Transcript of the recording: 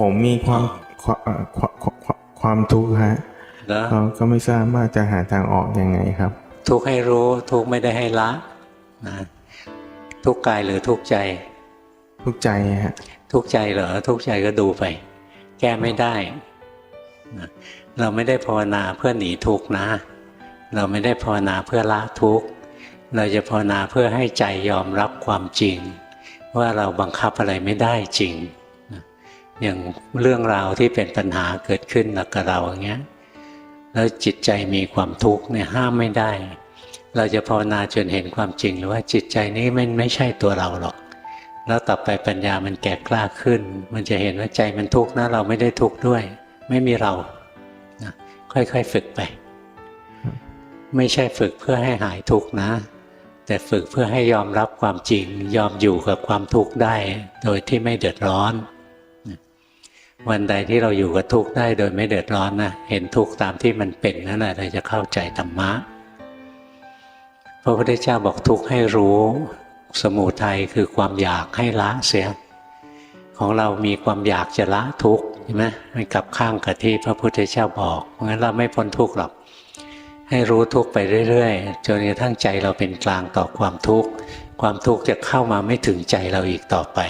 ผมมีความความเอ่อความความความทุกข์ฮะแล้วเราก็ไม่ทราบว่าจะหาทางออกยังไงครับ ทุกข์ให้รู้ทุกข์ไม่ได้ให้ละนะทุกข์กายหรือทุกข์ใจ ทุกข์ใจฮะทุกข์ใจเหรอทุกข์ใจก็ดูไป แก้ไม่ได้นะเราไม่ได้ภาวนาเพื่อหนีทุกข์นะ เราไม่ได้ภาวนาเพื่อละทุกข์เราจะภาวนาเพื่อให้ใจยอมรับความจริง ว่าเราบังคับอะไรไม่ได้จริงนะ อย่างเรื่องราวที่เป็นปัญหาเกิดขึ้นกับเราอย่างเงี้ยแล้วจิตใจมีความทุกข์เนี่ยห้ามไม่ได้ เราจะภาวนาจนเห็นความจริงหรือว่าจิตใจนี้มันไม่ใช่ตัวเราหรอก แล้วต่อไปปัญญามันแก่กล้าขึ้น มันจะเห็นว่าใจมันทุกข์นะเราไม่ได้ทุกข์ด้วย ไม่มีเรานะค่อยๆฝึกไป ไม่ใช่ฝึกเพื่อให้หายทุกข์นะ แต่ฝึกเพื่อให้ยอมรับความจริง ยอมอยู่กับความทุกข์ได้ โดยที่ไม่เดือดร้อน วันใดที่เราอยู่กับทุกข์ได้โดยไม่เดือดร้อนนะเห็นทุกข์ตามที่มันเป็นนั่นแหละเราจะเข้าใจธรรมะพระพุทธเจ้าบอกทุกข์ให้รู้ สมุทัยคือความอยากให้ละเสีย ของเรามีความอยากจะละทุกข์ใช่ไหมมันกลับข้างกับที่พระพุทธเจ้าบอกเพราะงั้นเราไม่พ้นทุกข์หรอกให้รู้ทุกข์ไปเรื่อยๆจนกระทั่งใจเราเป็นกลางต่อความทุกข์ความทุกข์จะเข้ามาไม่ถึงใจเราอีกต่อไป